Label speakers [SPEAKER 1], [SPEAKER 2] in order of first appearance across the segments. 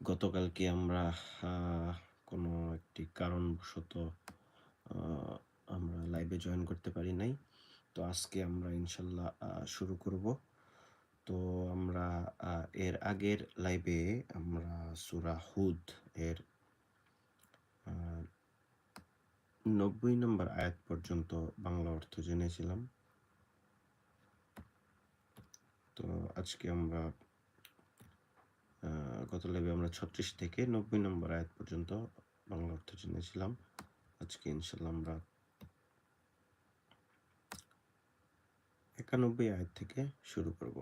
[SPEAKER 1] গতকালকে আমরা কোনো একটি কারণবশত আমরা লাইভে জয়েন করতে পারি নাই। তো আজকে আমরা ইনশাল্লাহ শুরু করব। তো আমরা এর আগের লাইভে আমরা সুরা হুদ এর নব্বই নম্বর আয়াত পর্যন্ত বাংলা অর্থ জেনেছিলাম। তো আজকে আমরা গত লাইভে আমরা ছত্রিশ থেকে নব্বই নম্বর আয়াত পর্যন্ত বাংলা অর্থ জেনেছিলাম। আজকে ইনশাল্লাহ আমরা একানব্বই আয়াত থেকে শুরু করব।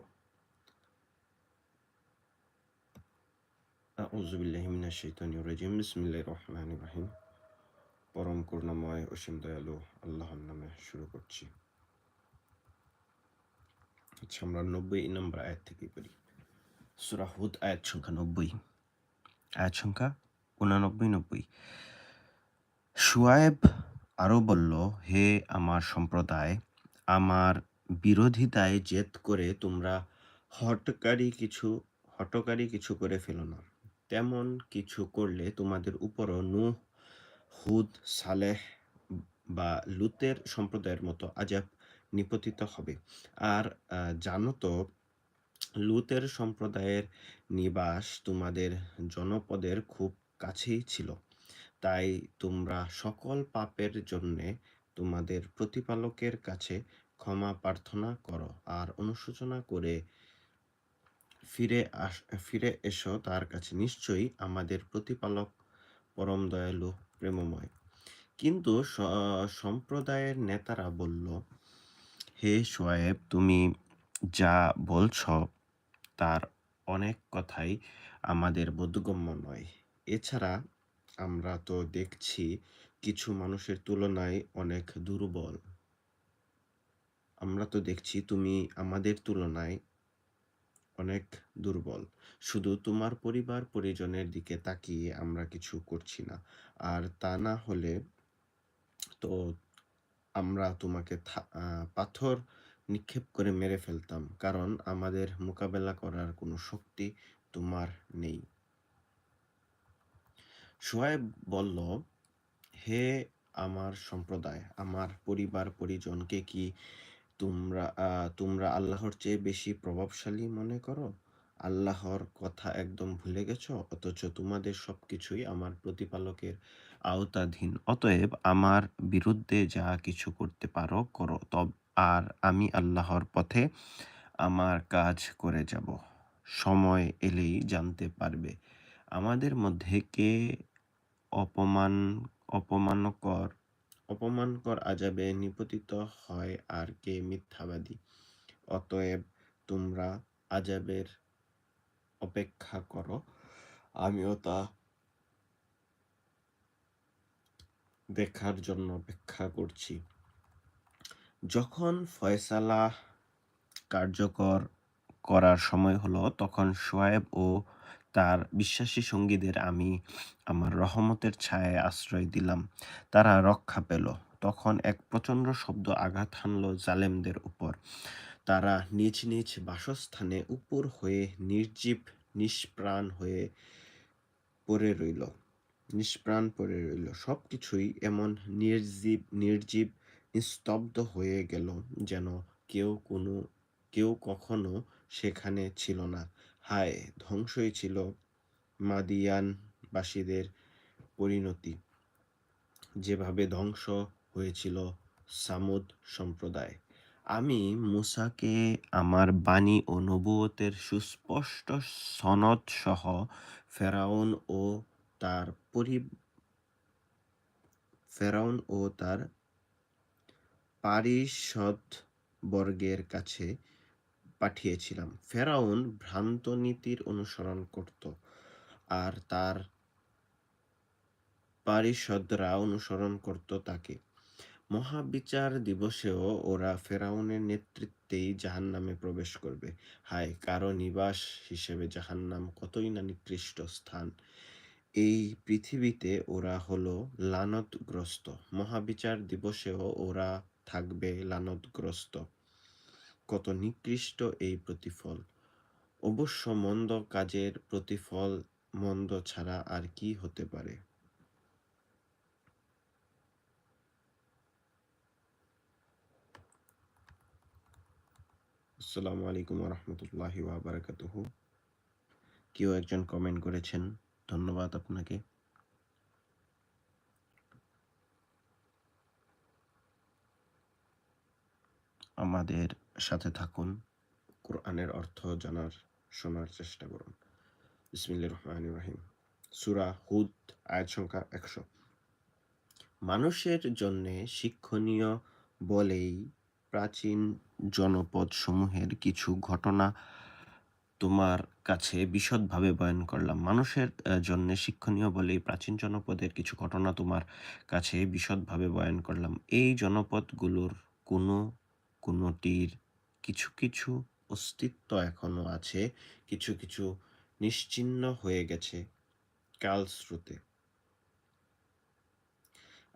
[SPEAKER 1] আউযুবিল্লাহি মিনাশ শাইতানির রাজিম। বিসমিল্লাহির রহমানির রহিম। পরম করুণাময় অসীম দয়ালু আল্লাহর নামে শুরু করছি। আচ্ছা আমরা নব্বই নম্বর আয়াত থেকে পড়ি। সূরা হুদ, আয়াত সংখ্যা নব্বই। আয়াত সংখ্যা উনানব্বই, নব্বই। শুয়ায়েব আরও বলল, হে আমার সম্প্রদায়, আমার বিরোধিতায় জেদ করে তোমরা হটকারী কিছু হটকারী কিছু করে ফেলো না। তেমন কিছু করলে তোমাদের উপরও নূহ, হুদ, সালেহ বা লুতের সম্প্রদায়ের মতো আজাব নিপতিত হবে। আর জানো তো লুতের সম্প্রদায়ের নিবাস তোমাদের জনপদের খুব কাছেই ছিল। তাই তোমরা সকল পাপের জন্যে তোমাদের প্রতিপালকের কাছে ক্ষমা প্রার্থনা করো আর অনুশোচনা করে ফিরে আস, ফিরে এসো তার কাছে। নিশ্চয়ই আমাদের প্রতিপালক পরম দয়ালু, প্রেমময়। কিন্তু সম্প্রদায়ের নেতারা বলল, হে সোয়েব তুমি যা বলছ তার অনেক কথাই আমাদের বোধগম্য নয়। এছাড়া আমরা তো দেখছি কিছু মানুষের তুলনায় অনেক দুর্বল। আমরা তো দেখছি তুমি আমাদের তুলনায় অনেক দুর্বল। শুধু তোমার পরিবার পরিজনের দিকে তাকিয়ে আমরা কিছু করছি না। আর তা না হলে তো আমরা তোমাকে পাথর নিক্ষেপ করে মেরে ফেলতাম। কারণ আমাদের মোকাবেলা করার কোনো শক্তি তোমার নেই। সোয়েব বলল, হে আমার সম্প্রদায়, আমার পরিবার, পরিজনকে কি তোমরা তোমরা আল্লাহর চেয়ে বেশি প্রভাবশালী মনে করো? আল্লাহর কথা একদম ভুলে গেছো? অথচ তোমাদের সবকিছুই আমার প্রতিপালকের আওতাধীন। অতএব আমার বিরুদ্ধে যা কিছু করতে পারো, করো। তব আর আমি আল্লাহর পথে আমার কাজ করে যাব। সময় এলেই জানতে পারবে। আমাদের মধ্যে কে অপমান, অপমানকর অপমানকর আজাবে নিপতিত হয় আর কে মিথ্যাবাদী? অতএব তোমরা আযাবের অপেক্ষা করো। আমিও তা দেখার জন্য অপেক্ষা করছি। যখন ফয়সালা কার্যকর করার সময় হলো, তখন সোয়েব ও তার বিশ্বাসী সঙ্গীদের আমি আমার রহমতের ছায়ায় আশ্রয় দিলাম। তারা রক্ষা পেল। তখন এক প্রচণ্ড শব্দ আঘাত হানল জালেমদের উপর। তারা নিজ নিজ বাসস্থানে উপর হয়ে নির্জীব, নিষ্প্রাণ হয়ে পড়ে রইল। নিষ্প্রাণ পড়ে রইল। সব কিছুই এমন নির্জীব নির্জীব নিস্তব্ধ হয়ে গেল যেন কেউ কোনো, কেউ কখনো সেখানে ছিল না। হায়, ধ্বংসই ছিল মাদিয়ানবাসীদের পরিণতি। যেভাবে ধ্বংস হয়েছিল সামুদ সম্প্রদায়। আমি মুসাকে, আমার বাণী ও নবুয়তের সুস্পষ্ট সনদ সহ ফেরাউন ও তার পরি, ফেরাউন ও তার পারিষদ বর্গের কাছে পাঠিয়েছিলাম। ফেরাউন ভ্রান্ত নীতির অনুসরণ করত আর তার পারিষদরা অনুসরণ করত তাকে। মহাবিচার দিবসেও ওরা ফেরাউনের নেতৃত্বেই জাহান্নামে প্রবেশ করবে। হায়, কারও নিবাস হিসেবে জাহান্নাম কতই না নিকৃষ্ট স্থান। এই পৃথিবীতে ওরা হলো লানতগ্রস্ত। মহাবিচার দিবসেও ওরা থাকবে লানতগ্রস্ত। কত নিকৃষ্ট এই প্রতিফল। অবশ্য মন্দ কাজের প্রতিফল মন্দ ছাড়া আর কি হতে পারে? আসসালামু আলাইকুম রহমতুল্লাহি ওয়াবারাকাতুহ। কেউ একজন কমেন্ট করেছেন, ধন্যবাদ আপনাকে। আমাদের সাথে থাকুন। কোরআনের অর্থ জানার, শোনার চেষ্টা করুন। বিসমিল্লা রহমান রাহিম। সুরা হুদ, আয়াত সংখ্যা একশো। মানুষের জন্যে শিক্ষণীয় বলেই প্রাচীন জনপদ সমূহের কিছু ঘটনা তোমার কাছে বিশদভাবে বয়ান করলাম। মানুষের জন্য শিক্ষণীয় বলে প্রাচীন জনপদের কিছু ঘটনা তোমার কাছে বিশদভাবে বয়ান করলাম। এই জনপদগুলোর কোনো কোনোটির কিছু কিছু অস্তিত্ব এখনও আছে, কিছু কিছু নিশ্চিন্ন হয়ে গেছে কালস্রোতে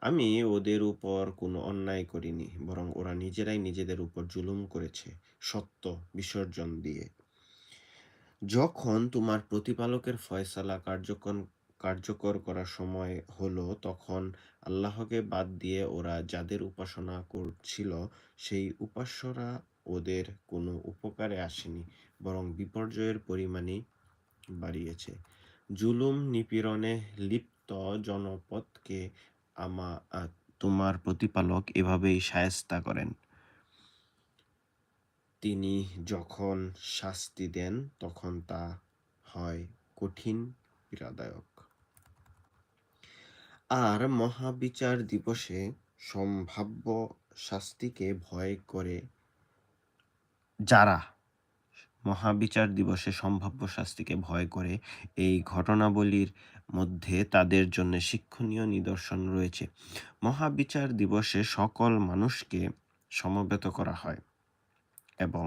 [SPEAKER 1] আমি ওদের উপর কোনো অন্যায় করিনি, বরং ওরা নিজেরাই নিজেদের উপর জুলুম করেছে, সত্য বিসর্জন দিয়ে। যখন তোমার প্রতিপালকের ফয়সালা কার্যকর কার্যকর করার সময় হলো তখন আল্লাহকে বাদ দিয়ে ওরা যাদের উপাসনা করছিল, সেই উপাস্যরা ওদের কোনো উপকারে আসেনি, বরং বিপর্যয়ের পরিমাণই বাড়িয়েছে। জুলুম, নিপীড়নে লিপ্ত জনপদকে আমা তোমার প্রতিপালক এভাবেই সায়স্তা করেন। তিনি যখন শাস্তি দেন, তখন তা হয় কঠিন, পীড়াদায়ক। আর মহাবিচার দিবসে সম্ভাব্য শাস্তিকে ভয় করে যারা মহাবিচার দিবসে সম্ভাব্য শাস্তিকে ভয় করে এই ঘটনাবলীর মধ্যে তাদের জন্য শিক্ষণীয় নিদর্শন রয়েছে। মহাবিচার দিবসে সকল মানুষকে সমবেত করা হয় এবং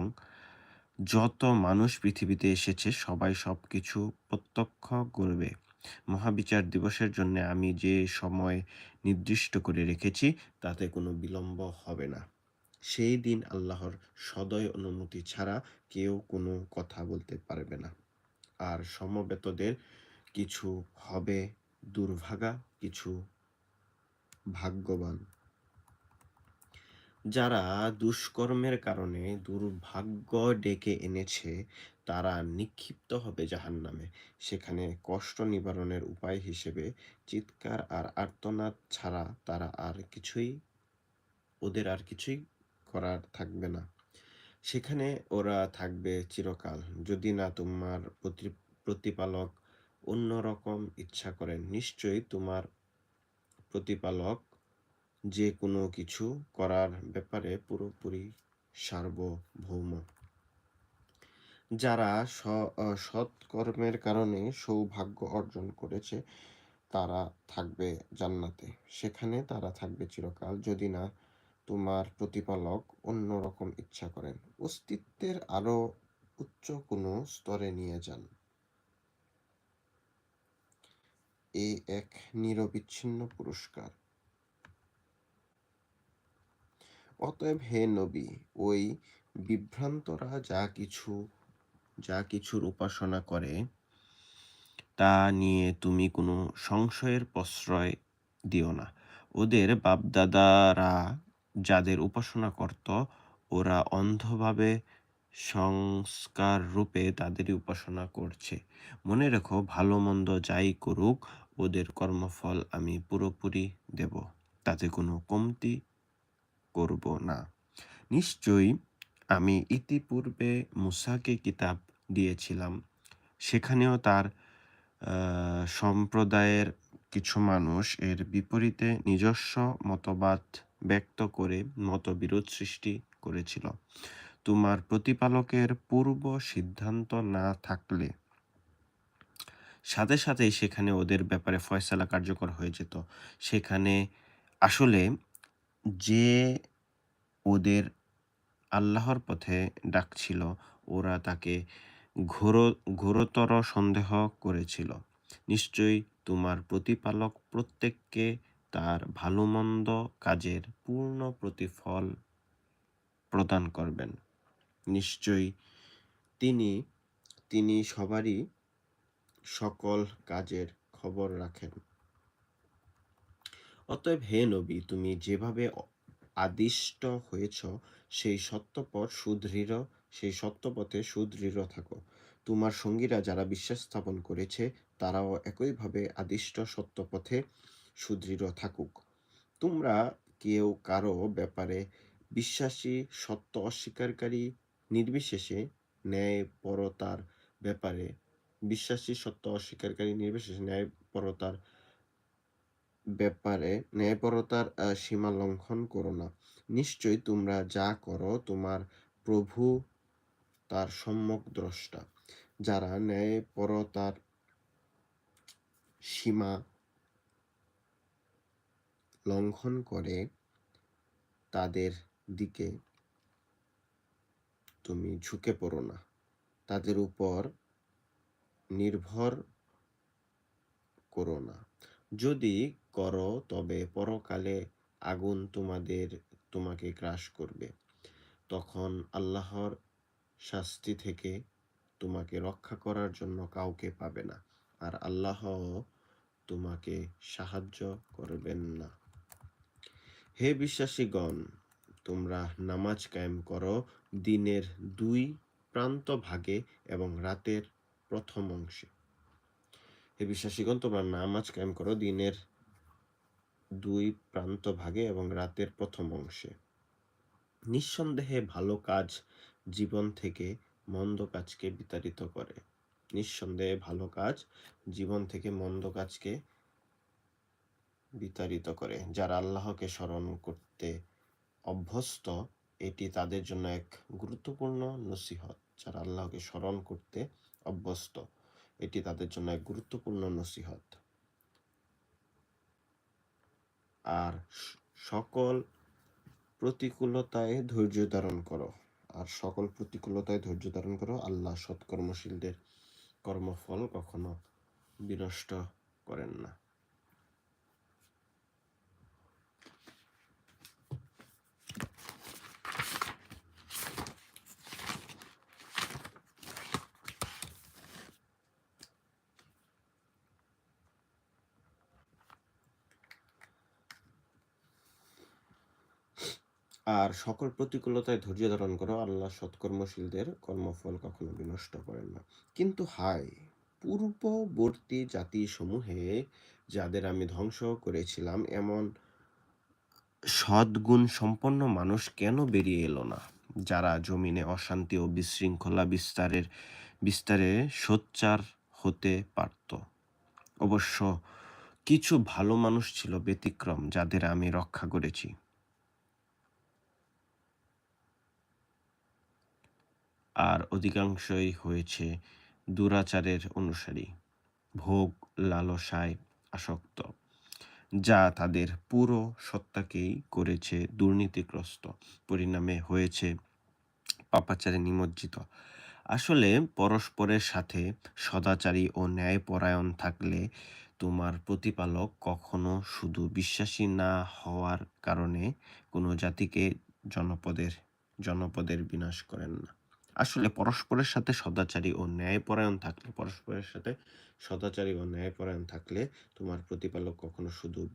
[SPEAKER 1] যত মানুষ পৃথিবীতে এসেছে সবাই সব কিছু প্রত্যক্ষ করবে। মহাবিচার দিবসের জন্য আমি যে সময় নির্দিষ্ট করে রেখেছি, তাতে কোনো বিলম্ব হবে না। সেই দিন আল্লাহর সদয় অনুমতি ছাড়া কেউ কোনো কথা বলতে পারবে না। আর সমবেতদের কিছু হবে দুর্ভাগা, কিছু ভাগ্যবান। যারা দুষ্কর্মের কারণে দুর্ভাগ্য ডেকে এনেছে তারা নিক্ষিপ্ত হবে জাহান্নামে। সেখানে কষ্ট নিবারণের উপায় হিসেবে চিৎকার আর আর্তনাদ ছাড়া তারা আর কিছুই, ওদের আর কিছুই করার থাকবে না। সেখানে ওরা থাকবে চিরকাল। যদি না তোমার প্রতিপালক অন্যরকম ইচ্ছা করেন, নিশ্চয়ই তোমার প্রতিপালক যে কোনো কিছু করার ব্যাপারে পুরোপুরি সার্বভৌম। যারা সৎকর্মের কারণে সৌভাগ্য অর্জন করেছে, তারা থাকবে জান্নাতে। সেখানে তারা থাকবে চিরকাল। যদি না, তোমার প্রতিপালক অন্যরকম ইচ্ছা করেন। অস্তিত্বের আরও উচ্চ কোনো স্তরে নিয়ে যান। এই এক নিরবিচ্ছিন্ন পুরস্কার। অতএব হে নবী, ওই বিভ্রান্তরা যা কিছু যা কিছুর উপাসনা করে, তা নিয়ে তুমি কোনো সংশয়ের প্রশ্রয় দিও না। ওদের বাপদাদারা যাদের উপাসনা করত, ওরা অন্ধভাবে সংস্কার রূপে তাদেরই উপাসনা করছে। মনে রেখো, ভালো মন্দ যাই করুক, ওদের কর্মফল আমি পুরোপুরি দেব। তাতে কোনো কমতি করব না। নিশ্চয়ই আমি ইতিপূর্বে মুসাকে কিতাব দিয়েছিলাম। সেখানেও তার সম্প্রদায়ের কিছু মানুষ এর বিপরীতে নিজস্ব মতবাদ ব্যক্ত করে মতবিরোধ সৃষ্টি করেছিল। তোমার প্রতিপালকের পূর্ব সিদ্ধান্ত না থাকলে সাথে সাথেই সেখানে ওদের ব্যাপারে ফয়সালা কার্যকর হয়ে যেত। সেখানে আসলে যে ওদের আল্লাহর পথে ডাকছিল, ওরা তাকে ঘোর, ঘোরতর সন্দেহ করেছিল। নিশ্চয়ই তোমার প্রতিপালক প্রত্যেককে তার ভালো মন্দ কাজের পূর্ণ প্রতিফল প্রদান করবেন। নিশ্চয়ই তিনি তিনি সবারই সকল কাজের খবর রাখেন। অতএব হে নবী, তুমি যেভাবে আদিষ্ট হয়েছ, সেই সত্যপথ সুদৃঢ় সেই সত্যপথে সুদৃঢ় থাকো। তোমার সঙ্গীরা যারা বিশ্বাস স্থাপন করেছে, তারাও একইভাবে আদিষ্ট সত্যপথে সুদৃঢ় থাকুক। তোমরা কেউ কারও ব্যাপারে বিশ্বাসী, সত্য, অস্বীকারী, নির্বিশেষে ন্যায়পরতার ব্যাপারে বিশ্বাসী, সত্য, অস্বীকারী, নির্বিশেষে ন্যায়পরতার ব্যাপারে ন্যায়পরতার সীমা লঙ্ঘন করো না। নিশ্চয়ই তোমরা যা করো, তোমার প্রভু তার সম্যক দ্রষ্টা, যারা ন্যায়পরতার সীমা লঙ্ঘন করে তাদের দিকে তুমি ঝুঁকে পড়ো না। তাদের উপর নির্ভর করো না। যদি করো, তবে পরকালে আগুন তোমাদের, তোমাকে গ্রাস করবে। তখন আল্লাহর শাস্তি থেকে তোমাকে রক্ষা করার জন্য কাউকে পাবে না। আর আল্লাহ তোমাকে সাহায্য করবেন না। হে বিশ্বাসীগণ, তোমরা নামাজ কায়েম করো দিনের দুই প্রান্ত ভাগে এবং রাতের প্রথম অংশে। হে বিশ্বাসীগণ, তোমরা নামাজ কায়েম করো দিনের দুই প্রান্ত ভাগে এবং রাতের প্রথম অংশে। নিঃসন্দেহে ভালো কাজ জীবন থেকে মন্দ কাজকে বিতাড়িত করে। নিঃসন্দেহে ভালো কাজ জীবন থেকে মন্দ কাজকে বিতাড়িত করে। যারা আল্লাহকে স্মরণ করতে অভ্যস্ত, এটি তাদের জন্য এক গুরুত্বপূর্ণ নসিহত। যারা আল্লাহকে স্মরণ করতে অভ্যস্ত, এটি তাদের জন্য এক গুরুত্বপূর্ণ নসিহত। আর সকল প্রতিকূলতায় ধৈর্য ধারণ করো। আর সকল প্রতিকূলতায় ধৈর্য ধারণ করো। আল্লাহ সৎকর্মশীলদের কর্মফল কখনো বিনষ্ট করেন না। আর সকল প্রতিকূলতায় ধৈর্য ধারণ করো। আল্লাহ সৎকর্মশীলদের কর্মফল কখনো বিনষ্ট করেন না। কিন্তু হায়, পূর্ববর্তী জাতিসমূহে যাদের আমি ধ্বংস করেছিলাম, এমন সদ্গুণ সম্পন্ন মানুষ কেন বেরিয়ে এলো না? যারা জমিনে অশান্তি ও বিশৃঙ্খলা বিস্তারের, বিস্তারে সোচ্চার হতে পারত। অবশ্য কিছু ভালো মানুষ ছিল ব্যতিক্রম, যাদের আমি রক্ষা করেছি। আর অধিকাংশই হয়েছে দুরাচারের অনুসারী। ভোগ লালসায় আসক্ত, যা তাদের পুরো সত্তাকেই করেছে দুর্নীতিগ্রস্ত। পরিণামে হয়েছে পাপাচারে নিমজ্জিত। আসলে পরস্পরের সাথে সদাচারী ও ন্যায়পরায়ণ থাকলে তোমার প্রতিপালক কখনো শুধু বিশ্বাসী না হওয়ার কারণে কোনো জাতিকে জনপদের জনপদের বিনাশ করেন না। আসলে পরস্পরের সাথে সদাচারী ও ন্যায়পরায়ণ থাকলে, পরস্পরের সাথে সদাচারী ও ন্যায়পরায়ণ থাকলে তোমার প্রতিপালক কখনো শুধু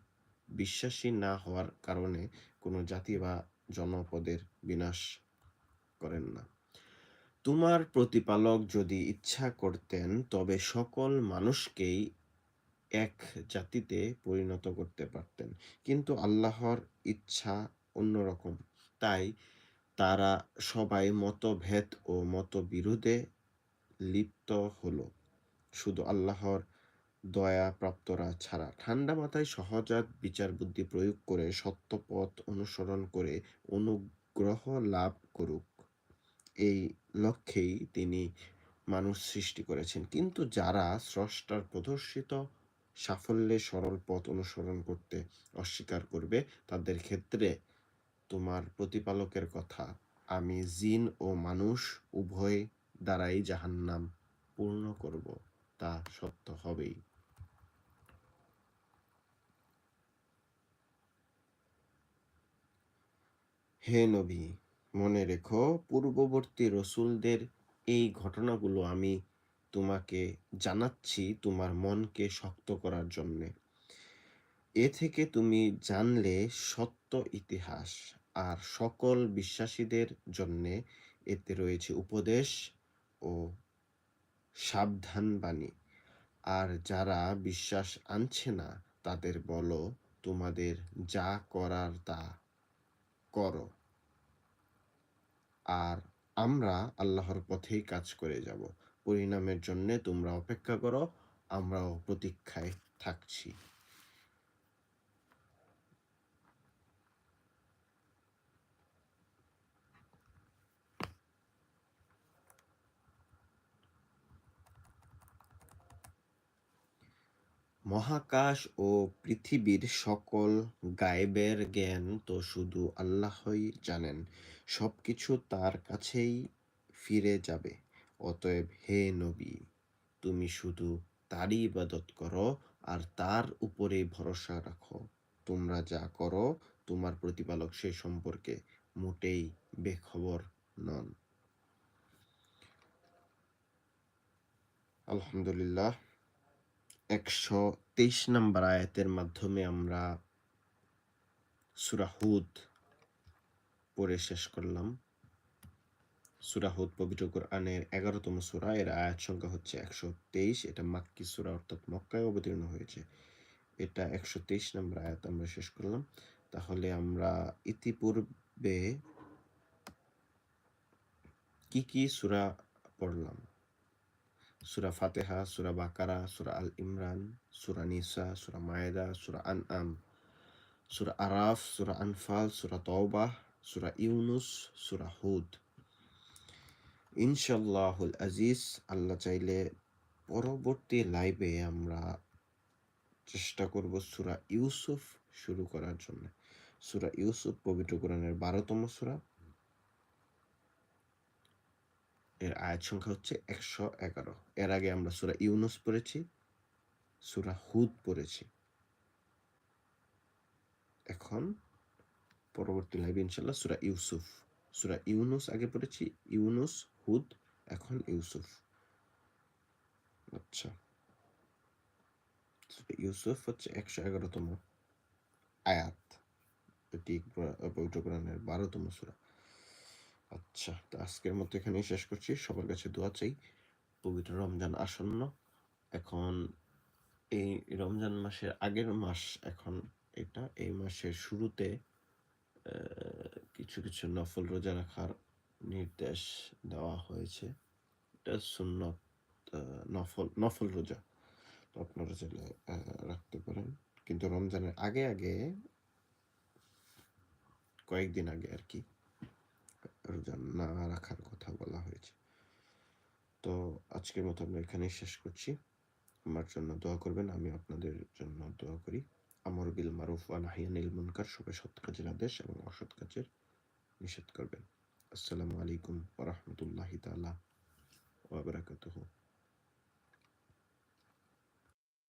[SPEAKER 1] বিশ্বাসী না হওয়ার কারণে কোনো জাতি বা জনপদের বিনাশ করেন না। তোমার প্রতিপালক যদি ইচ্ছা করতেন, তবে সকল মানুষকেই এক জাতিতে পরিণত করতে পারতেন। কিন্তু আল্লাহর ইচ্ছা অন্যরকম। তাই তারা সবাই মতভেদ ও মতবিরোধে লিপ্ত হলো। শুধু আল্লাহর দয়া প্রাপ্তরা ছাড়া। ঠান্ডা মাথায় সহজাত বিচার বুদ্ধি প্রয়োগ করে সত্য পথ অনুসরণ করে অনুগ্রহ লাভ করুক। এই লক্ষ্যেই তিনি মানুষ সৃষ্টি করেছেন। কিন্তু যারা স্রষ্টার প্রদর্শিত সাফল্যে সরল পথ অনুসরণ করতে অস্বীকার করবে, তাদের ক্ষেত্রে তোমার প্রতিপালকের কথা। আমি জিন ও মানুষ উভয় দ্বারাই জাহান্নাম পূর্ণ করব, তা সত্য হবেই। হে নবী, মনে রেখো, পূর্ববর্তী রসুলদের এই ঘটনাগুলো আমি তোমাকে জানাচ্ছি তোমার মনকে শক্ত করার জন্যে। এ থেকে তুমি জানলে সত্য ইতিহাস। আর সকল বিশ্বাসীদের জন্যে এতে রয়েছে উপদেশ ও সাবধানবাণী। আর যারা বিশ্বাস আনছে না, তাদের বলো, তোমাদের যা করার তা করো। আর আমরা আল্লাহর পথেই কাজ করে যাব। পরিণামের জন্যে তোমরা অপেক্ষা করো, আমরাও প্রতীক্ষায় থাকছি। মহাকাশ ও পৃথিবীর সকল গায়েবের জ্ঞান তো শুধু আল্লাহই জানেন। সবকিছু তার কাছেই ফিরে যাবে। অতএব হে নবী, তুমি শুধু তারই ইবাদত করো আর তার উপরে ভরসা রাখো। তোমরা যা করো, তোমার প্রতিপালক সে সম্পর্কে মোটেই বেখবর নন। আলহামদুলিল্লাহ। একশো তেইশ নম্বর আয়াতের মাধ্যমে আমরা সুরাহুদ পড়ে শেষ করলাম। সুরাহুদ পবিত্র কোরআনের এগারোতম সুরা, এর আয়াত সংখ্যা হচ্ছে একশো তেইশ। এটা মাক্কি সুরা অর্থাৎ মক্কায় অবতীর্ণ হয়েছে। এটা একশো তেইশ নম্বর আয়াত আমরা শেষ করলাম। তাহলে আমরা ইতিপূর্বে কি কি সুরা পড়লাম? সুরা ফাতেহা সুরা বাকারা সুরা আল ইমরান সুরা নিসা সুরা মায়েদা সুরা আন আম সুরা আরাফ সুরা আনফাল সুরা তওবাহ সুরা ইউনুস সুরা হুদ ইনশাল্লাহুল আজিজ আল্লাহ চাইলে পরবর্তী লাইভে আমরা চেষ্টা করব সুরা ইউসুফ শুরু করার জন্য। সুরা ইউসুফ পবিত্র কোরআনের বারোতম সুরা এর আয়াত সংখ্যা হচ্ছে একশো এগারো। এর আগে আমরা সুরা ইউনুস পড়েছি, সুরা হুদ পড়েছি। এখন পরবর্তী লাইভ ইনশাল্লাহ সুরা ইউসুফ। সুরা ইউনুস আগে পড়েছি, ইউনুস, হুদ, এখন ইউসুফ। আচ্ছা। ইউসুফ হচ্ছে একশো এগারোতম আয়াত। এটি কোরআনের বারোতম সুরা। আচ্ছা তো আজকের মতো এখানেই শেষ করছি। সবার কাছে দোয়া চাই, পবিত্র রমজান আসন্ন। এখন এই রমজান মাসের আগের মাস, এখন এটা, এই মাসের শুরুতে কিছু কিছু নফল রোজা রাখার নির্দেশ দেওয়া হয়েছে। এটা সুন্নত নফল নফল রোজা। তো আপনারা চাইলে রাখতে পারেন। কিন্তু রমজানের আগে আগে, কয়েকদিন আগে আর কি রোজা না রাখার কথা বলা হয়েছে। তো আজকের মতো আমরা এখানেই শেষ করছি। আমার জন্য দোয়া করবেন, আমি আপনাদের জন্য দোয়া করি। আমর বিল মারুফ ওয়া নাহিয়ানিল মুনকার, সবাই সৎ কাজের আদেশ এবং অসৎ কাজের নিষেধ করবেন। আসসালামু আলাইকুম ওয়া রাহমাতুল্লাহি তাআলা ওয়া বারাকাতুহু।